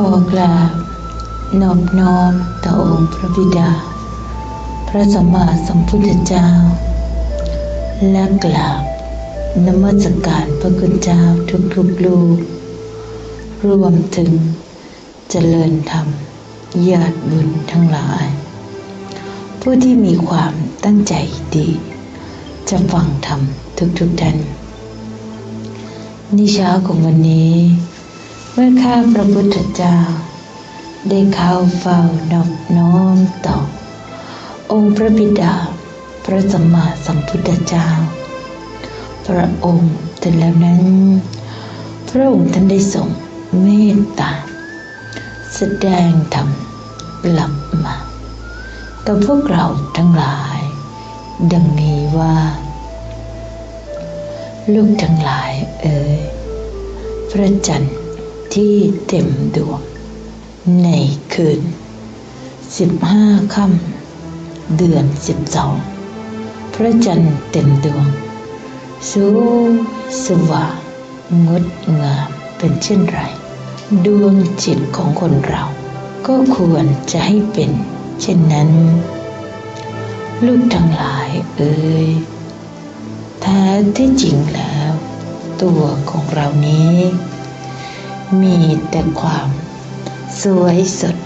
ขอกราบนอบน้อมต่อองค์พระบิดา พระสัมมาสัมพุทธเจ้า และกราบนมัสการพระคุณเจ้าทุกๆลูกรวมถึงเจริญธรรมญาติบุญทั้งหลาย ผู้ที่มีความตั้งใจดี จะฟังธรรมทุกๆท่านนี่เช้าของวันนี้ มื่อข้าพระพุทธเจ้า ได้เข้าเฝ้านอบน้อมต่อ องค์พระบิดา พระสัมมาสัมพุทธเจ้า พระองค์แต่แล้วนั้น พระองค์ท่านได้ส่งเมตตา แสดงธรรมกลับมาต่อพวกเราทั้งหลาย ดังนี้ว่า ลูกทั้งหลายเอ๋ยพระจันทร์ ที่เต็มดวง ในคืนสิบห้าค่ำเดือนสิบสองพระจันทร์เต็มดวง สูสว่างงดงามเป็นเช่นไร ดวงจิตของคนเรา ก็ควรจะให้เป็นเช่นนั้น ลูกทั้งหลายเอ่ยแท้ที่จริงแล้ว ตัวของเรานี้ มีแต่ความ สวยสด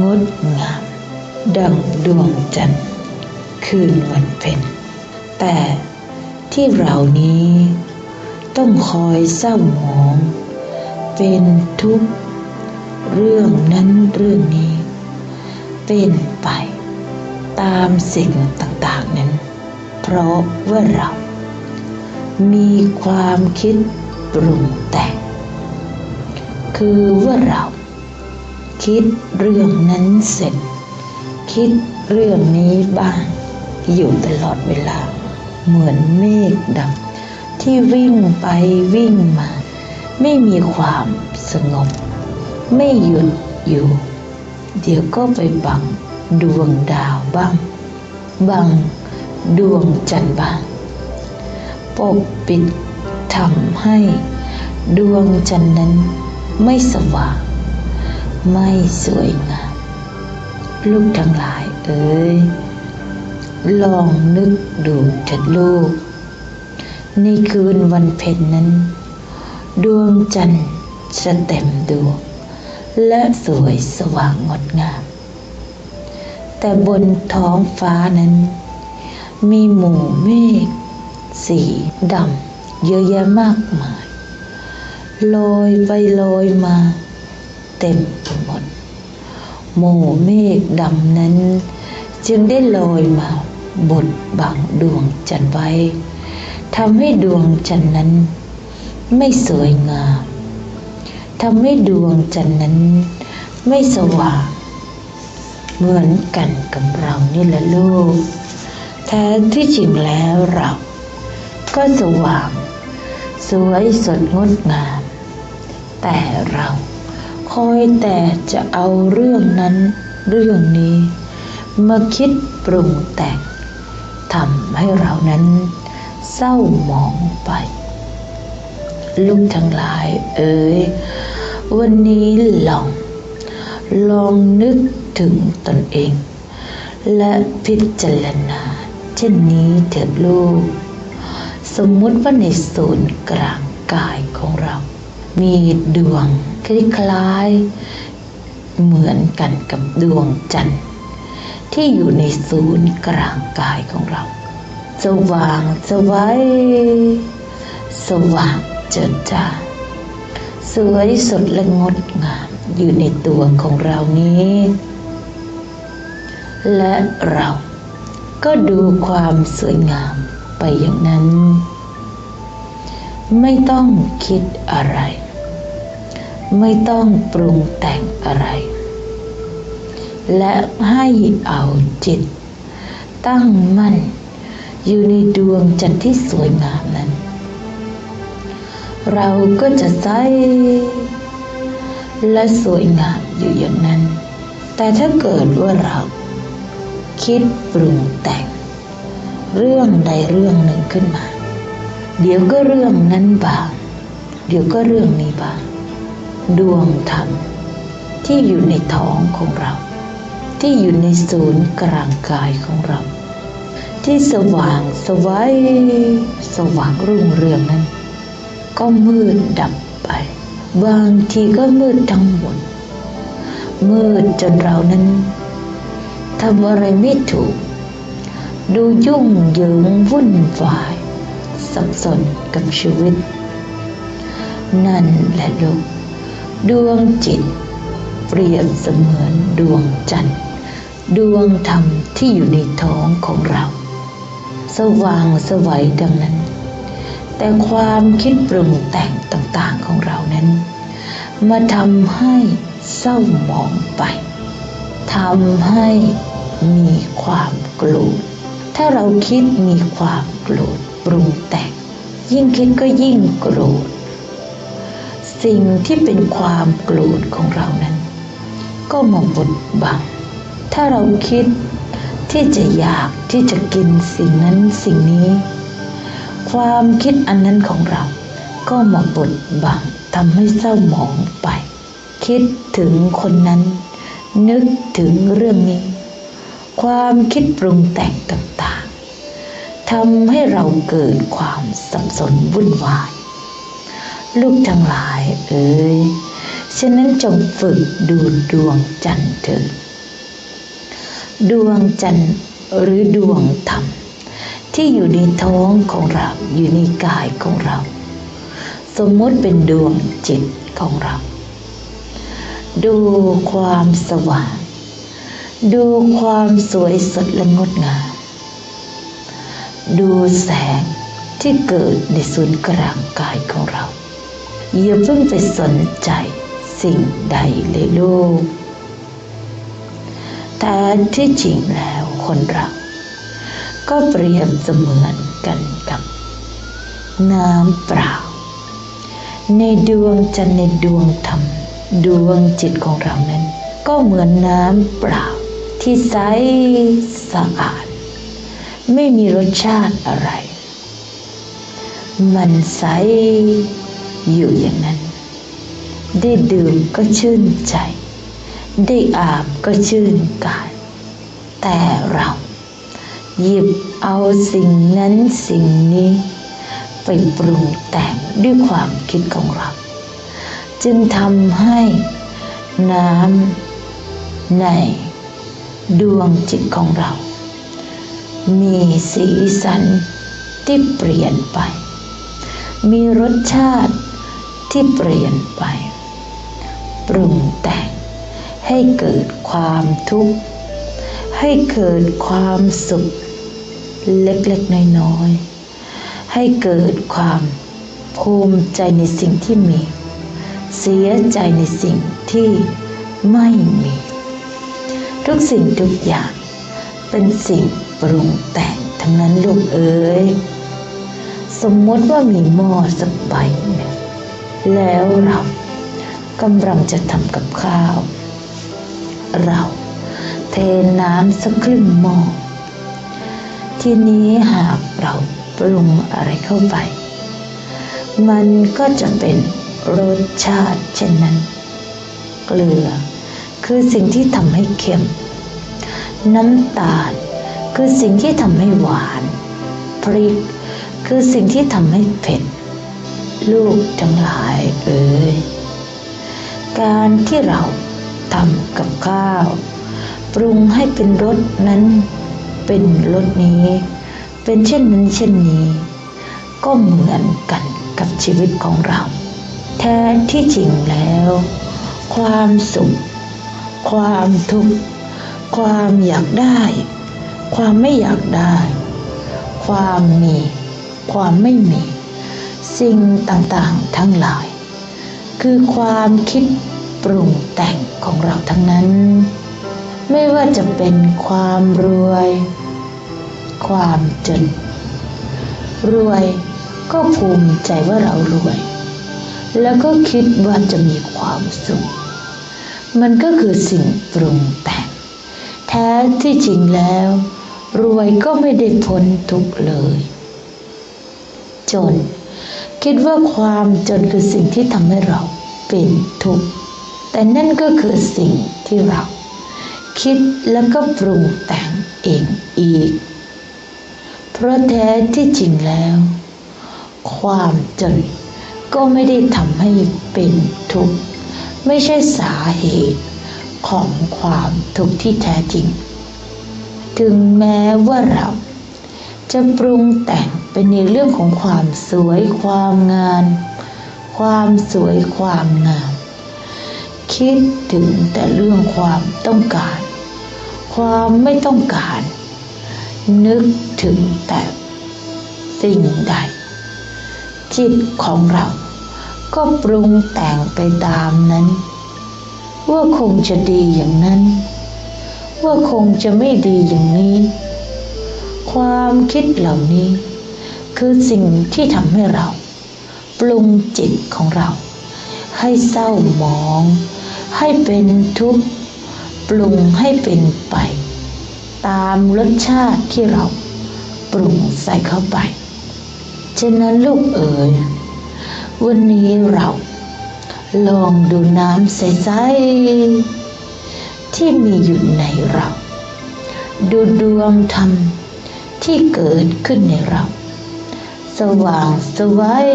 งดงาม ดังดวงจันทร์คืนวันเพ็ญแต่ที่เรานี้ ต้องคอยเศร้าหมอง เป็นทุกข์เรื่องนั้นเรื่องนี้ เป็นไปตามสิ่งต่างๆนั้น เพราะว่าเรา มีความคิดปรุงแต่ง คือว่าเรา คิดเรื่องนั้นเสร็จ คิดเรื่องนี้บ้าง อยู่ตลอดเวลา เหมือนเมฆดำที่วิ่งไปวิ่งมา ไม่มีความสงบ ไม่หยุดอยู่ เดี๋ยวก็ไปบังดวงดาวบ้าง บังดวงจันทร์บ้าง ปกปิดทำให้ดวงจันทร์นั้น ไม่สว่าง ไม่สวยงามลูกทั้งหลายเอ๋ยลองนึกดูเถิดลูก ในคืนวันเพ็ญนั้น ดวงจันทร์จะเต็มดวง และสวยสว่างงดงาม แต่บนท้องฟ้านั้น มีหมู่เมฆสีดำเยอะแยะมากมาย ลอยไปลอยมา เต็มไปหมด หมู่เมฆดำนั้น จึงได้ลอยมาบดบังดวงจันทร์ไว้ทำให้ดวงจันทร์นั้น ไม่สวยงามทำให้ดวงจันทร์นั้น ไม่สว่างเหมือนกันกับเรานี่แหละลูกแท้ที่จริงแล้วเราก็สว่าง สวยสดงดงาม แต่เราคอยแต่จะเอาเรื่องนั้นเรื่องนี้มาคิดปรุงแต่งทำให้เรานั้นเศร้าหมองไป ลูกทั้งหลายเอ๋ยวันนี้ลอง ลองนึกถึงตนเอง และพิจารณา เช่นนี้เถิดลูก สมมุติว่าในศูนย์กลางกายของเรา มีดวงคล้ายๆเหมือนกันกับดวงจันทร์ ที่อยู่ในศูนย์กลางกายของเรา สว่างสวัยสว่างเจิดจ้าสวยสดและงดงามอยู่ในตัวของเรานี้ และเราก็ดูความสวยงามไปอย่างนั้น ไม่ต้องคิดอะไร ไม่ต้องปรุงแต่งอะไร และให้เอาจิต ตั้งมั่น อยู่ในดวงจันทร์ที่สวยงามนั้น เราก็จะใสและสวยงามอยู่อย่างนั้น แต่ถ้าเกิดว่าเรา คิดปรุงแต่ง เรื่องใดเรื่องหนึ่งขึ้นมา เดี๋ยวก็เรื่องนั้นบาง เดี๋ยวก็เรื่องนี้บาง ดวงธรรม ที่อยู่ในท้องของเรา ที่อยู่ในศูนย์กลางกายของเรา ที่สว่างสวัยสว่างรุ่งเรืองนั้น ก็มืดดับไป บางทีก็มืดทั้งหมด มืดจนเรานั้นทำอะไรไม่ถูก ดูยุ่งเหยิงวุ่นวาย สับสนกับชีวิต นั่นแหละลูก ดวงจิต เปรียบเสมือนดวงจันทร์ ดวงธรรมที่อยู่ในท้องของเรา สว่างสวัยดังนั้น แต่ความคิดปรุงแต่งต่างๆของเรานั้น มาทำให้เศร้าหมองไปทำให้มีความโกรธถ้าเราคิดมีความโกรธปรุงแต่ง ยิ่งคิดก็ยิ่งโกรธ สิ่งที่เป็นความโกรธของเรานั้น ก็มาบดบังถ้าเราคิดที่จะอยากที่จะกินสิ่งนั้นสิ่งนี้ ความคิดอันนั้นของเรา ก็มาบดบังทำให้เศร้าหมองไป คิดถึงคนนั้น นึกถึงเรื่องนี้ ความคิดปรุงแต่งต่างๆทำให้เราเกิดความสับสนวุ่นวาย ลูกทั้งหลายเอ๋ยฉะนั้นจงฝึกดูดวงจันทร์เถิดดวงจันทร์หรือดวงธรรม ที่อยู่ในท้องของเราอยู่ในกายของเรา สมมติเป็นดวงจิตของเรา ดูความสว่าง ดูความสวยสดและงดงาม ดูแสงที่เกิดในศูนย์กลางกายของเรา อย่าเพิ่งไปสนใจสิ่งใดเลยลูก แต่ที่จริงแล้วคนเราก็เปรียบเสมือนกันกับ น้ำเปล่า ในดวงจันทร์ในดวงธรรม ดวงจิตของเรานั้น ก็เหมือนน้ำเปล่าที่ใสสะอาด ไม่มีรสชาติอะไร มันใส อยู่อย่างนั้น ได้ดื่มก็ชื่นใจ ได้อาบก็ชื่นกาย แต่เราหยิบเอาสิ่งนั้นสิ่งนี้ ไปปรุงแต่งด้วยความคิดของเรา จึงทำให้น้ำในดวงจิตของเรา มีสีสันที่เปลี่ยนไป มีรสชาติ ที่เปลี่ยนไป ปรุงแต่งให้เกิดความทุกข์ ให้เกิดความสุข เล็กๆน้อยๆให้เกิดความภูมิใจในสิ่งที่มี เสียใจในสิ่งที่ไม่มี ทุกสิ่งทุกอย่างเป็นสิ่งปรุงแต่งทั้งนั้นลูกเอ๋ยสมมติว่ามีหม้อสักใบหนึ่ง แล้วเรากำลังจะทำกับข้าว เราเทน้ำสักครึ่งหม้อทีนี้หากเราปรุงอะไรเข้าไป มันก็จะเป็นรสชาติเช่นนั้น เกลือคือสิ่งที่ทำให้เค็ม น้ำตาลคือสิ่งที่ทำให้หวาน พริกคือสิ่งที่ทำให้เผ็ด ลูกทั้งหลายเอ่ยการที่เราทำกับข้าว ปรุงให้เป็นรสนั้น เป็นรสนี้ เป็นเช่นนั้นเช่นนี้ ก็เหมือนกันกับชีวิตของเรา แท้ที่จริงแล้ว ความสุข ความทุกข์ ความอยากได้ ความไม่อยากได้ ความมี ความไม่มี สิ่งต่างๆทั้งหลาย คือความคิดปรุงแต่งของเราทั้งนั้น ไม่ว่าจะเป็นความรวย ความจน รวยก็ภูมิใจว่าเรารวย แล้วก็คิดว่าจะมีความสุข มันก็คือสิ่งปรุงแต่ง แท้ที่จริงแล้ว รวยก็ไม่ได้พ้นทุกเลย จน คิดว่าความจนคือสิ่งที่ทำให้เราเป็นทุกข์แต่นั่นก็คือสิ่งที่เรา คิดแล้วก็ปรุงแต่งเองอีก เพราะแท้ที่จริงแล้ว ความจนก็ไม่ได้ทำให้เป็นทุกข์ไม่ใช่สาเหตุของความทุกข์ที่แท้จริง ถึงแม้ว่าเรา จะปรุงแต่งไปในเรื่องของความสวยความงาม ความสวยความงาม คิดถึงแต่เรื่องความต้องการ ความไม่ต้องการ นึกถึงแต่สิ่งใด จิตของเราก็ปรุงแต่งไปตามนั้น ว่าคงจะดีอย่างนั้น ว่าคงจะไม่ดีอย่างนี้ ความคิดเหล่านี้ คือสิ่งที่ทำให้เรา ปรุงจิตของเรา ให้เศร้าหมอง ให้เป็นทุกข์ปรุงให้เป็นไป ตามรสชาติที่เราปรุงใส่เข้าไปฉะนั้นลูกเอ๋ยวันนี้เราลองดูน้ำใสๆที่มีอยู่ในเรา ดูดวงธรรม ที่เกิดขึ้นในเรา สว่างสวัย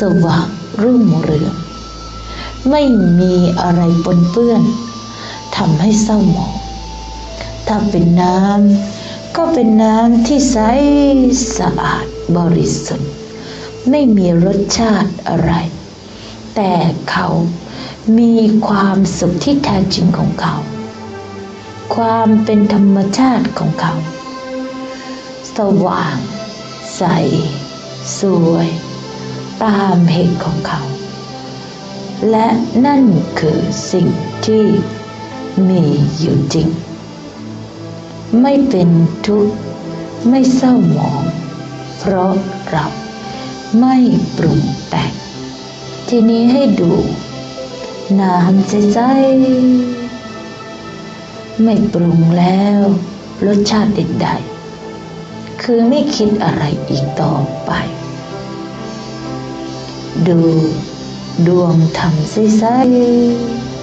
สว่างรุ่งเรือง ไม่มีอะไรปนเปื้อนทำให้เศร้าหมอง ถ้าเป็นน้ำก็เป็นน้ำที่ใสสะอาดบริสุทธิ์ ไม่มีรสชาติอะไร แต่เขามีความสุขที่แท้จริงของเขา ความเป็นธรรมชาติของเขา สว่าง ใส สวย ตามเหตุของเขา และนั่นคือสิ่งที่มีอยู่จริง ไม่เป็นทุกข์ไม่เศร้าหมอง เพราะเราไม่ปรุงแต่ง ทีนี้ให้ดูน้ำใสๆไม่ปรุงแล้ว รสชาติใดๆ คือไม่คิดอะไรอีกต่อไป ดูดวงธรรมใส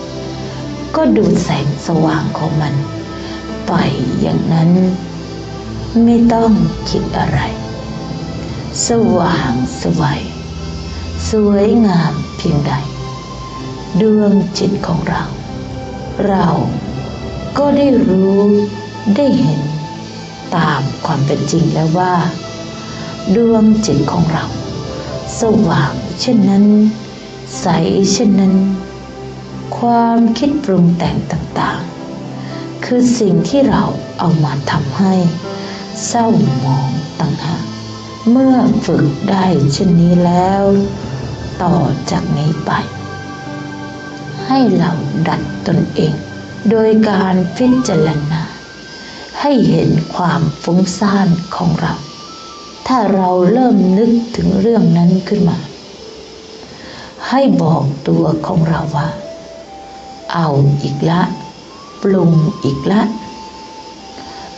ๆก็ดูแสงสว่างของมัน ไปอย่างนั้น ไม่ต้องคิดอะไร สว่างสวัยสวยงามเพียงใด ดวงจิตของเรา เราก็ได้รู้ได้เห็น ความเป็นจริงแล้วว่า ดวงจิตของเรา สว่างเช่นนั้น ใสเช่นนั้น ความคิดปรุงแต่งต่างๆ คือสิ่งที่เราเอามาทำให้ เศร้าหมองต่างหากเมื่อฝึกได้เช่นนี้แล้ว ต่อจากนี้ไป ให้เราดัดตนเอง โดยการพิจารณา ให้เห็นความฟุ้งซ่านของเรา ถ้าเราเริ่มนึกถึงเรื่องนั้นขึ้นมา ให้บอกตัวของเราว่า เอาอีกละ ปรุงอีกละ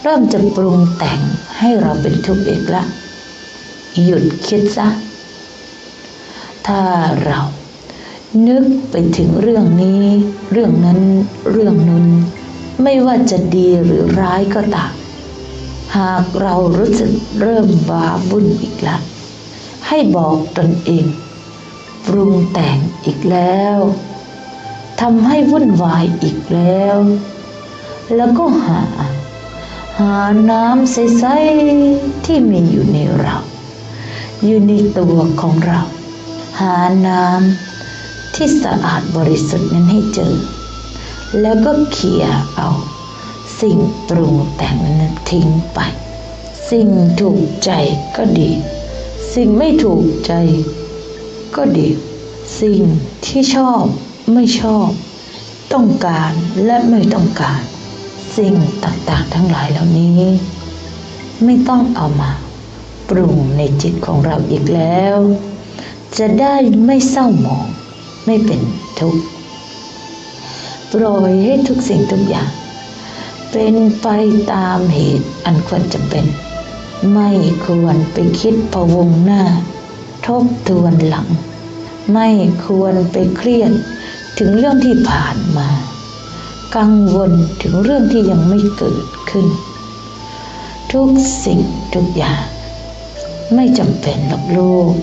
เริ่มจะปรุงแต่งให้เราเป็นทุกข์อีกละ หยุดคิดซะ ถ้าเรานึกไปถึงเรื่องนี้ เรื่องนั้น เรื่องนู้น ไม่ว่าจะดีหรือร้ายก็ตามหากเรารู้สึกเริ่มบาบุ่นอีกละให้บอกตนเอง ปรุงแต่งอีกแล้วทำให้วุ่นวายอีกแล้ว แล้วก็หา หาน้ำใสๆที่มีอยู่ในเรา อยู่ในตัวของเรา หาน้ำที่สะอาดบริสุทธิ์นั้นให้เจอ แล้วก็เขี่ยเอา สิ่งปรุงแต่งนั้นทิ้งไป สิ่งถูกใจก็ดี สิ่งไม่ถูกใจก็ดี สิ่งที่ชอบไม่ชอบ ต้องการและไม่ต้องการ สิ่งต่างๆทั้งหลายเหล่านี้ ไม่ต้องเอามาปรุงในจิตของเราอีกแล้ว จะได้ไม่เศร้าหมอง ไม่เป็นทุกข์ ปล่อยให้ทุกสิ่งทุกอย่าง เป็นไปตามเหตุอันควรจะเป็น ไม่ควรไปคิดพะวงหน้า ทบทวนหลัง ไม่ควรไปเครียดถึงเรื่องที่ผ่านมา กังวลถึงเรื่องที่ยังไม่เกิดขึ้น ทุกสิ่งทุกอย่าง ไม่จำเป็นหรอกลูก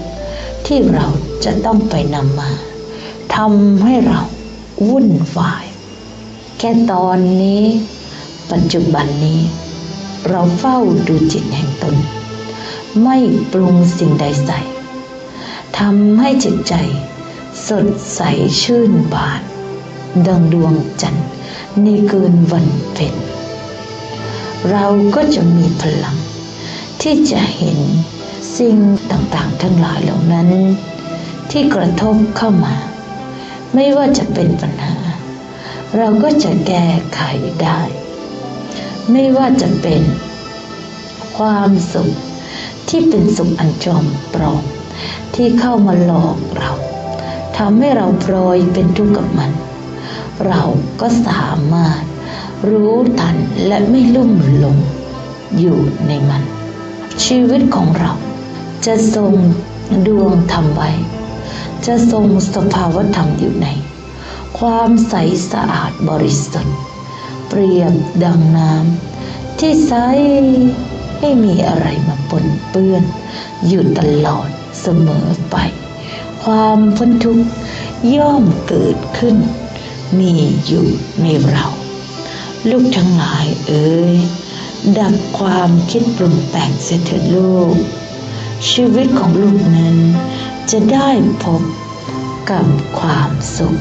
ที่เราจะต้องไปนำมาทำให้เราวุ่นวาย แค่ตอนนี้ ปัจจุบันนี้ เราเฝ้าดูจิตแห่งตน ไม่ปรุงสิ่งใดใส่ทำให้จิตใจ สดใสชื่นบาน ดังดวงจันทร์ในคืนวันเพ็ญเราก็จะมีพลัง ที่จะเห็นสิ่งต่างๆ ทั้งหลายเหล่านั้น ที่กระทบเข้ามา ไม่ว่าจะเป็นปัญหา เราก็จะแก้ไขได้ ไม่ว่าจะเป็น ความสุขที่เป็นสุขอันจอมปลอมที่เข้ามาหลอกเราทำให้เราพลอยเป็นทุกข์กับมัน เราก็สามารถรู้ทันและไม่ลุ่มหลงอยู่ในมัน ชีวิตของเรา จะทรงดวงธรรมไว้ จะทรงสภาวธรรมอยู่ใน ความใสสะอาดบริสุทธิ์ เปรียบดังน้ำที่ใสไม่มีอะไรมาปนเปื้อน อยู่ตลอดเสมอไป ความพ้นทุกข์ย่อมเกิดขึ้น มีอยู่ในเรา ลูกทั้งหลายเอ๋ยดับความคิดปรุงแต่งเสียเถิดลูก ชีวิตของลูกนั้นจะได้พบกับความสุข